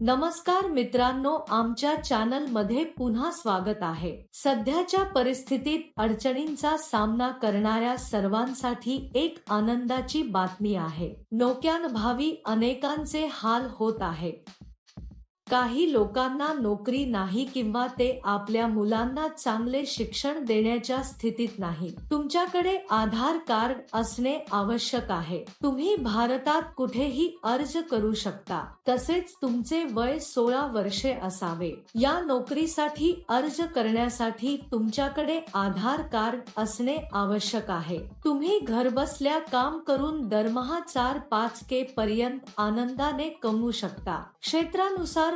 नमस्कार मित्रांनो आमच्या चॅनलमध्ये पुन्हा स्वागत आहे. सध्याच्या परिस्थितीत अडचणींचा सामना करणाऱ्या सर्वांसाठी एक आनंदाची बातमी आहे. नोक्यानभावी अनेकांचे हाल होत आहे. काही लोकांना नोकरी नाही किंवा ते आपल्या मुलांना चांगले शिक्षण देण्याच्या स्थितीत नाही. तुमच्याकडे आधार कार्ड असणे आवश्यक आहे. तुम्ही भारतात कुठेही अर्ज करू शकता. तसेच तुमचे वय सोळा वर्षे असावे. या नोकरीसाठी अर्ज करण्यासाठी तुमच्याकडे आधार कार्ड असणे आवश्यक आहे. तुम्ही घरबसल्या काम करून दरमहा चार पाच के पर्यंत आनंदाने कमवू शकता. क्षेत्रानुसार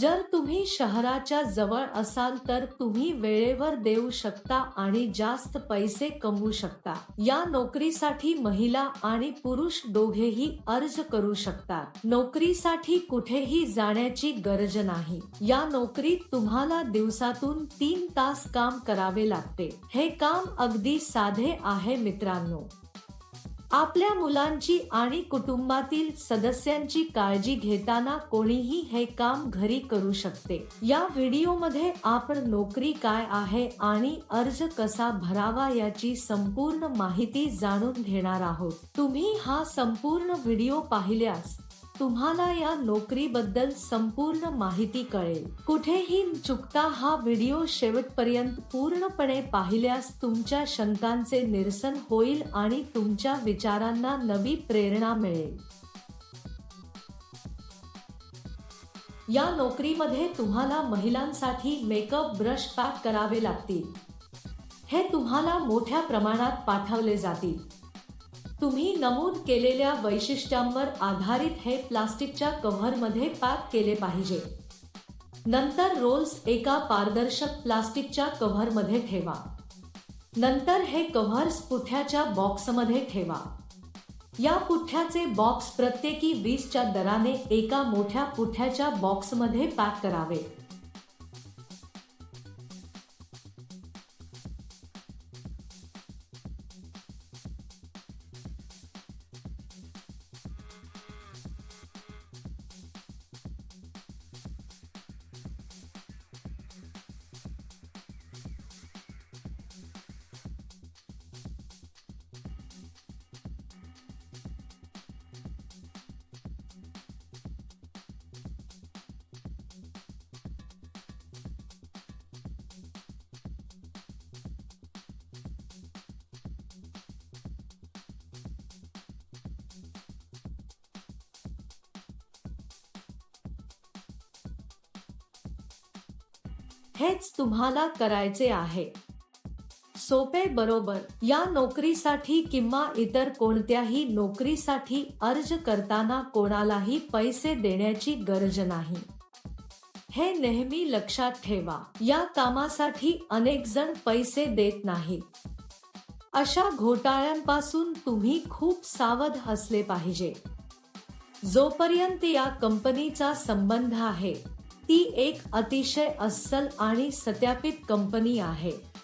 जर तुम्ही शहराच्या जवळ असाल तर तुम्ही वेळेवर देऊ शकता आणि जास्त पैसे कमवू शकता. या नोकरीसाठी महिला आणि पुरुष दोघेही अर्ज करू शकतात. नोकरीसाठी कुठेही जाण्याची गरज नाही. या नोकरीत तुम्हाला दिवसातून तीन तास काम करावे लागते. हे काम अगदी साधे आहे मित्रांनो. आपल्या मुलांची आणि कुटुंबातील सदस्यांची काळजी घेताना कोणीही हे काम घरी करू शकते. या व्हिडिओमध्ये आपण नोकरी काय आहे आणि अर्ज कसा भरावा याची संपूर्ण माहिती जाणून घेणार आहोत. तुम्ही हा संपूर्ण व्हिडिओ पाहिल्यास तुम्हाला या नोकरीबद्दल संपूर्ण माहिती कळेल. कुठेही चुकता हा व्हिडिओ शेवटपर्यंत पूर्णपणे पाहिल्यास तुमच्या शंकांचे निरसन होईल आणि तुमच्या विचारांना नवी प्रेरणा मिळेल. या नोकरीमध्ये तुम्हाला महिलांसाठी मेकअप ब्रश पॅक करावे लागतील. हे तुम्हाला मोठ्या प्रमाणात पाठवले जातील. तुम्ही नमूद केलेल्या वैशिष्ट्यांवर आधारित हे प्लास्टिकच्या कव्हरमध्ये पॅक केले पाहिजे. नंतर रोल्स एका पारदर्शक प्लास्टिकच्या कव्हरमध्ये ठेवा. नंतर हे कव्हर्स पुठ्याच्या बॉक्समध्ये ठेवा. या पुठ्याचे बॉक्स प्रत्येकी वीसच्या दराने एका मोठ्या पुठ्याच्या बॉक्समध्ये पॅक करावे. हेच तुम्हाला करायचे आहे. सोपे बरोबर या नोकरीसाठी किंवा इतर कोणत्याही नोकरीसाठी अर्ज करताना कोणालाही पैसे देण्याची गरज नाही. हे नेहमी लक्षात ठेवा या कामासाठी अनेक जण पैसे देत नाहीत अशा घोटाळ्यांपासून तुम्ही खूप सावध असले पाहिजे. जोपर्यंत या कंपनीचा संबंध आहे ती एक अतिशय अस्सल आणि सत्यापित कंपनी आहे.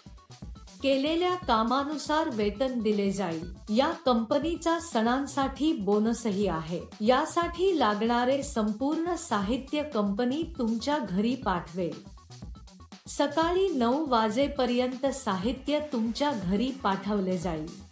केलेल्या कामानुसार वेतन दिले जाईल. या कंपनीचा सणांसाठी बोनसही आहे. यासाठी लागणारे संपूर्ण साहित्य कंपनी तुमच्या घरी पाठवेल. सकाळी नऊ वाजेपर्यंत साहित्य तुमच्या घरी पाठवले जाईल.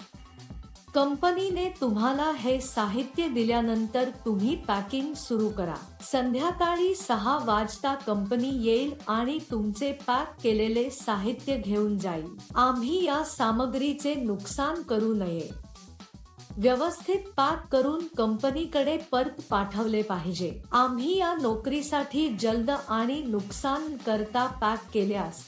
कंपनीने तुम्हाला हे साहित्य दिल्यानंतर तुम्ही पॅकिंग सुरू करा. संध्याकाळी सहा वाजता कंपनी येईल आणि तुमचे पॅक केलेले साहित्य घेऊन जाईल. आम्ही या सामग्रीचे नुकसान करू नये. व्यवस्थित पॅक करून कंपनीकडे परत पाठवले पाहिजे. आम्ही या नोकरीसाठी जलद आणि नुकसान करता पॅक केल्यास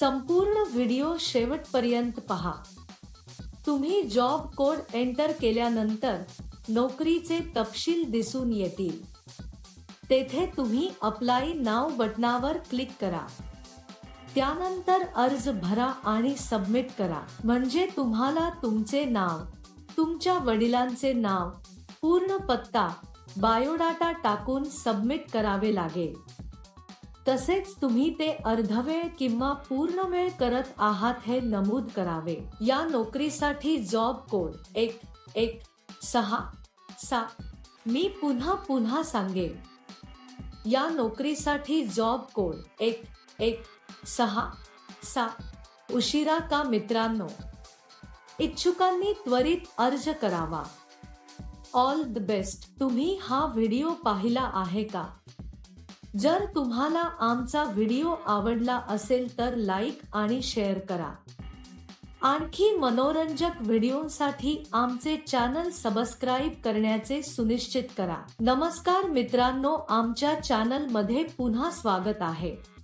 संपूर्ण व्हिडिओ शेवटपर्यंत पहा. तुम्ही जॉब कोड एंटर केल्यानंतर नोकरीचे तपशील दिसून येतील. तेथे तुम्ही अप्लाय नाव बटनावर क्लिक करा. त्यानंतर अर्ज भरा आणि सबमिट करा. म्हणजे तुम्हाला तुमचे नाव तुमच्या वडिलांचे नाव पूर्ण पत्ता बायोडाटा टाकून सबमिट करावे लागेल. तसेच तुम्ही ते अर्धवेळ किंवा पूर्ण वेळ करत आहात हे नमूद करावे. या नोकरीसाठी जॉब कोड एक एक सहा सात. मी पुन्हा पुन्हा सांगेन. या नोकरीसाठी जॉब कोड एक एक सहा सात. उशिरा का मित्रांनो? इच्छुकांनी त्वरित अर्ज करावा. All the best. तुम्ही हा व्हिडिओ पाहिला आहे का? जर तुम्हाला आमचा व्हिडिओ आवडला असेल तर लाईक आणि शेअर करा. आणखी मनोरंजक व्हिडिओसाठी आमचे चॅनल सबस्क्राईब करण्याचे सुनिश्चित करा. नमस्कार मित्रांनो आमच्या चॅनलमध्ये पुन्हा स्वागत आहे.